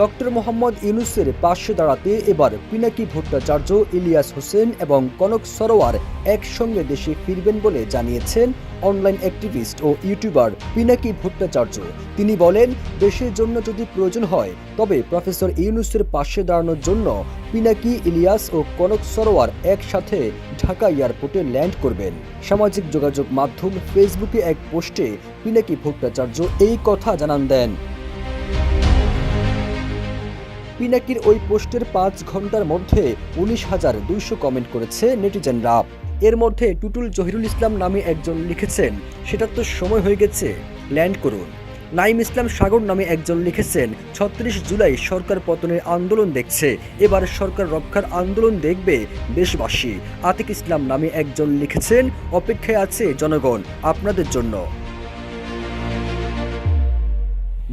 Doctor Mohammad ইউনুসের পাশে দাঁড়াতে এবার পিনাকি ভট্টাচার্য, ইলিয়াস হোসেন এবং কনক সরোয়ার একসঙ্গে দেশে ফিরবেন বলে জানিয়েছেন অনলাইন অ্যাক্টিভিস্ট ও ইউটিউবার পিনাকি ভট্টাচার্য। তিনি বলেন, দেশের জন্য যদি প্রয়োজন হয়, তবে প্রফেসর ইউনুসের পাশে দাঁড়ানোর জন্য পিনাকি, ইলিয়াস ও কনক সরোয়ার একসাথে ঢাকা এয়ারপোর্টে ল্যান্ড করবেন। সামাজিক যোগাযোগ মাধ্যম ফেসবুকে এক পোস্টে পিনাকি ভট্টাচার্য এই কথা জানান দেন। পিনাকির ওই পোস্টের পাঁচ ঘণ্টার মধ্যে উনিশ হাজার দুইশো কমেন্ট করেছে নেটিজেনরা। এর মধ্যে টুটুল জহিরুল ইসলাম নামে একজন লিখেছেন সেটার তো সময় হয়ে গেছে ল্যান্ড করুন। নাইম ইসলাম সাগর নামে একজন লিখেছেন, ছত্রিশ জুলাই সরকার পতনের আন্দোলন দেখছে, এবার সরকার রক্ষার আন্দোলন দেখবে দেশবাসী। আতিক ইসলাম নামে একজন লিখেছেন, অপেক্ষায় আছে জনগণ, আপনাদের জন্য।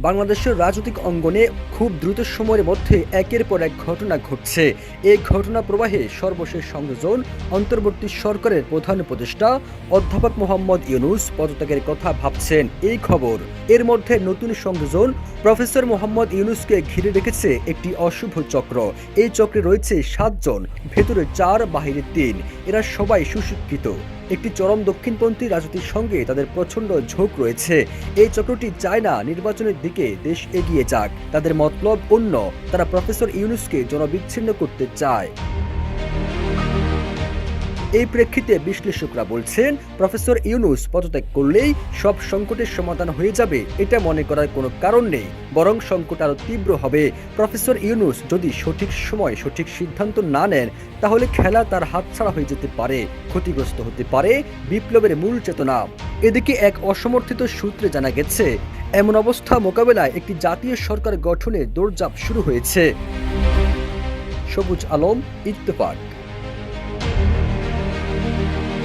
বাংলাদেশের রাজনৈতিক অঙ্গনে খুব দ্রুত সময়ের মধ্যে একের পর এক ঘটনা ঘটছে। এই ঘটনা প্রবাহে সর্বশেষ সংযোজন অন্তর্বর্তী সরকারের প্রধান উপদেষ্টা অধ্যাপক মোহাম্মদ ইউনুস পদত্যাগের কথা ভাবছেন। এই খবর, এর মধ্যে নতুন সংযোজন প্রফেসর মোহাম্মদ ইউনুসকে ঘিরে রেখেছে একটি অশুভ চক্র। এই চক্রে রয়েছে সাতজন, ভেতরে চার, বাহিরে তিন। এরা সবাই সুশিক্ষিত। একটি চরম দক্ষিণপন্থী রাজনীতির সঙ্গে তাদের প্রচণ্ড ঝোঁক রয়েছে। এই চক্রটি চায় না নির্বাচনের দিকে দেশ এগিয়ে যাক। তাদের মতলব অন্য। তারা প্রফেসর ইউনুসকে জনবিচ্ছিন্ন করতে চায়। এই প্রেক্ষিতে বিশ্লেষকরা বলছেন, প্রফেসর ইউনুস পদত্যাগ করলেই সব সংকটের সমাধান হয়ে যাবে, এটা মনে করার কোনো কারণ নেই, বরং সংকট আরও তীব্র হবে। প্রফেসর ইউনুস যদি সঠিক সময় সঠিক সিদ্ধান্ত না নেন, তাহলে খেলা তার হাতছাড়া হয়ে যেতে পারে, ক্ষতিগ্রস্ত হতে পারে, বিপ্লবের মূল চেতনা। এদিকে এক অসমর্থিত সূত্রে জানা গেছে, এমন অবস্থা মোকাবেলায় একটি জাতীয় সরকার গঠনে দৌড়ঝাঁপ শুরু হয়েছে। সবুজ আলম, ইত্তেফাক। Thank you.